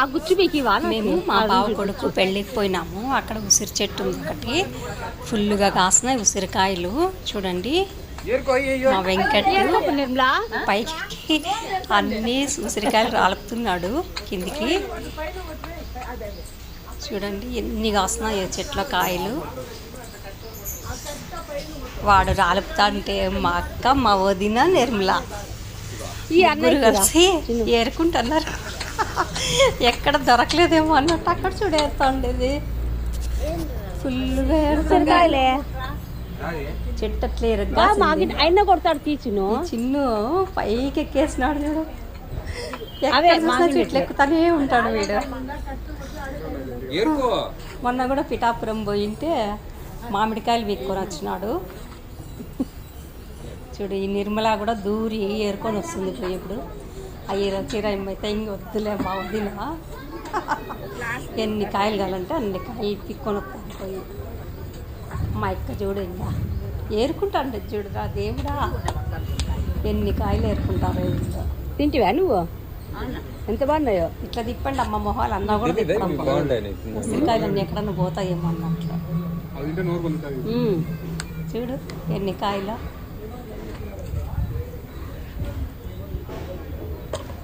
ఆ గుచ్చి పీకి మేము మా బావ కొడుకు పెళ్ళికి పోయినాము. అక్కడ ఉసిరి చెట్టు ఉంది ఒకటి. ఫుల్గా కాస్తున్నాయి ఉసిరికాయలు చూడండి. మా వెంకట్ నిర్మలా? పైకి అన్ని ఉసిరికాయలు రాలుపుతున్నాడు కిందికి. చూడండి ఎన్ని కాస్తున్నాయి చెట్ల కాయలు. వాడు రాలుపుతా అంటే మా అక్క మా వదిన నిర్మల. ఈ కలిసి ఏరుకుంటున్నారు. ఎక్కడ దొరకలేదేమో అన్నట్టు అక్కడ చూడేస్తా ఉండేది ఫుల్గా ఏరుతుంది ఉసిరికాయలే. చెట్టు అట్లా బా, ఎరగ్గా మాకి అయినా కొడతాడు తీచును. చిన్ను పైకి ఎక్కేసినాడు చూడు. చెట్లు ఎక్కుతానే ఉంటాడు వీడు. మొన్న కూడా పిఠాపురం పోయింటే మామిడికాయలు వీక్కొని వచ్చినాడు. చూడు ఈ నిర్మల కూడా దూరి ఏరుకొని వస్తుంది ఇప్పుడు ఇప్పుడు. అయ్యే చీర ఏమైతే ఇంక వద్దులే మా వదిన. ఎన్ని కాయలు కావాలంటే అన్ని కాయలు పిక్కొని వస్తాను పోయి. మా అక్క చూడు ఇంకా. ఏరుకుంటాండి చూడురా దేవుడా. ఎన్ని కాయలు ఏరుకుంటారో ఇంట్లో తింటివా నువ్వు? ఎంత బాగున్నాయో? ఇట్లా తిప్పండి అమ్మ మొహాలు అన్నా కూడా తిప్పడం. ఉసిరికాయలు అన్నీ ఎక్కడన్నా పోతాయేమో అన్నట్లు చూడు ఎన్ని కాయలు.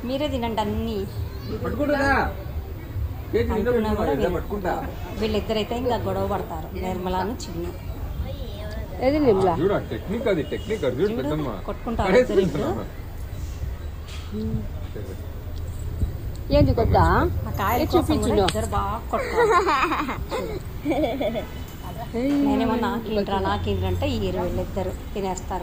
మీరే తినండి అన్నీ. వీళ్ళిద్దరైతే ఇంకా గొడవ పడతారు. నిర్మలాను చిన్న. ఏది నిర్మలా? టెక్నిక్ అది టెక్నిక్ అది. చూడు చూడు, పెద్దమ్మ. కొట్టుకుంటారు పడేసి ఇద్దరు పెడతాను. ఏంది కొద్ద ఆ కాయలు ఏ చూపించును. ఇద్దరు బాగా కొట్టారు నేనేమో నాకేంట్రా నాకేంట్రా అంటే ఈ వీళ్ళిద్దరు తినేస్తారు.